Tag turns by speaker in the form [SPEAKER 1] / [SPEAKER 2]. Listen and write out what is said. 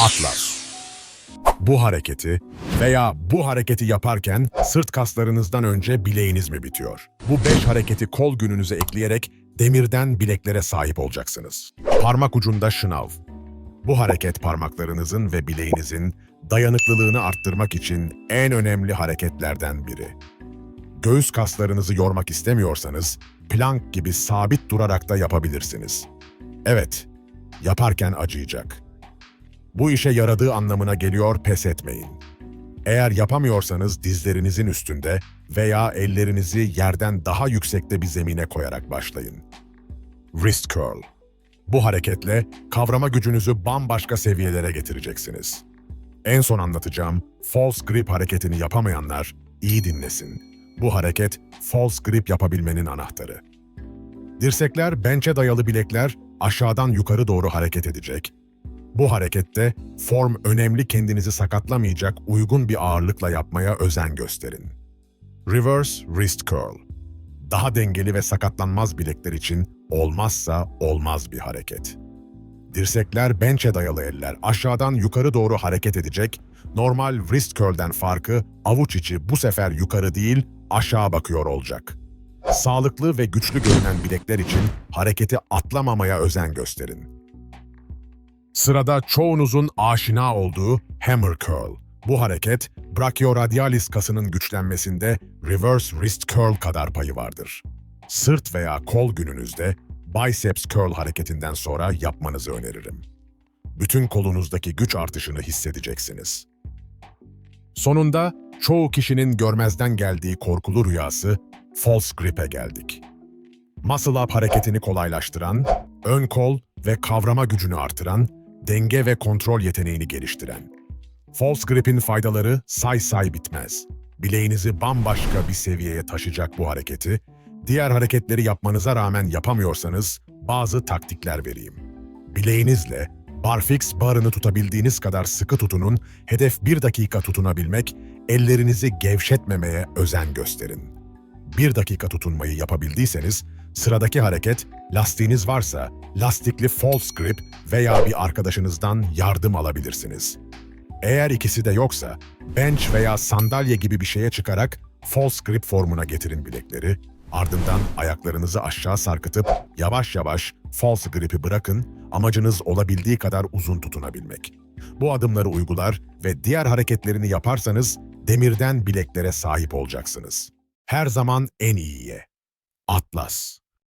[SPEAKER 1] Atlas. Bu hareketi veya bu hareketi yaparken sırt kaslarınızdan önce bileğiniz mi bitiyor? Bu beş hareketi kol gününüze ekleyerek demirden bileklere sahip olacaksınız. Parmak ucunda şınav. Bu hareket parmaklarınızın ve bileğinizin dayanıklılığını arttırmak için en önemli hareketlerden biri. Göğüs kaslarınızı yormak istemiyorsanız plank gibi sabit durarak da yapabilirsiniz. Evet, yaparken acıyacak. Bu işe yaradığı anlamına geliyor pes etmeyin. Eğer yapamıyorsanız dizlerinizin üstünde veya ellerinizi yerden daha yüksekte bir zemine koyarak başlayın. Wrist curl. Bu hareketle kavrama gücünüzü bambaşka seviyelere getireceksiniz. En son anlatacağım false grip hareketini yapamayanlar iyi dinlesin. Bu hareket false grip yapabilmenin anahtarı. Dirsekler, bençe dayalı bilekler aşağıdan yukarı doğru hareket edecek. Bu harekette form önemli kendinizi sakatlamayacak uygun bir ağırlıkla yapmaya özen gösterin. Reverse wrist curl. Daha dengeli ve sakatlanmaz bilekler için olmazsa olmaz bir hareket. Dirsekler bençe dayalı eller aşağıdan yukarı doğru hareket edecek. Normal wrist curl'den farkı avuç içi bu sefer yukarı değil aşağı bakıyor olacak. Sağlıklı ve güçlü görünen bilekler için hareketi atlamamaya özen gösterin. Sırada çoğunuzun aşina olduğu hammer curl. Bu hareket, brachioradialis kasının güçlenmesinde reverse wrist curl kadar payı vardır. Sırt veya kol gününüzde biceps curl hareketinden sonra yapmanızı öneririm. Bütün kolunuzdaki güç artışını hissedeceksiniz. Sonunda çoğu kişinin görmezden geldiği korkulu rüyası false grip'e geldik. Muscle up hareketini kolaylaştıran, ön kol ve kavrama gücünü artıran, denge ve kontrol yeteneğini geliştiren. False grip'in faydaları say say bitmez. Bileğinizi bambaşka bir seviyeye taşıyacak bu hareketi, diğer hareketleri yapmanıza rağmen yapamıyorsanız bazı taktikler vereyim. Bileğinizle barfix barını tutabildiğiniz kadar sıkı tutunun, hedef bir dakika tutunabilmek, ellerinizi gevşetmemeye özen gösterin. Bir dakika tutunmayı yapabildiyseniz, sıradaki hareket, lastiğiniz varsa lastikli false grip veya bir arkadaşınızdan yardım alabilirsiniz. Eğer ikisi de yoksa, bench veya sandalye gibi bir şeye çıkarak false grip formuna getirin bilekleri, ardından ayaklarınızı aşağı sarkıtıp yavaş yavaş false grip'i bırakın, amacınız olabildiği kadar uzun tutunabilmek. Bu adımları uygular ve diğer hareketlerini yaparsanız demirden bileklere sahip olacaksınız. Her zaman en iyiye. Atlas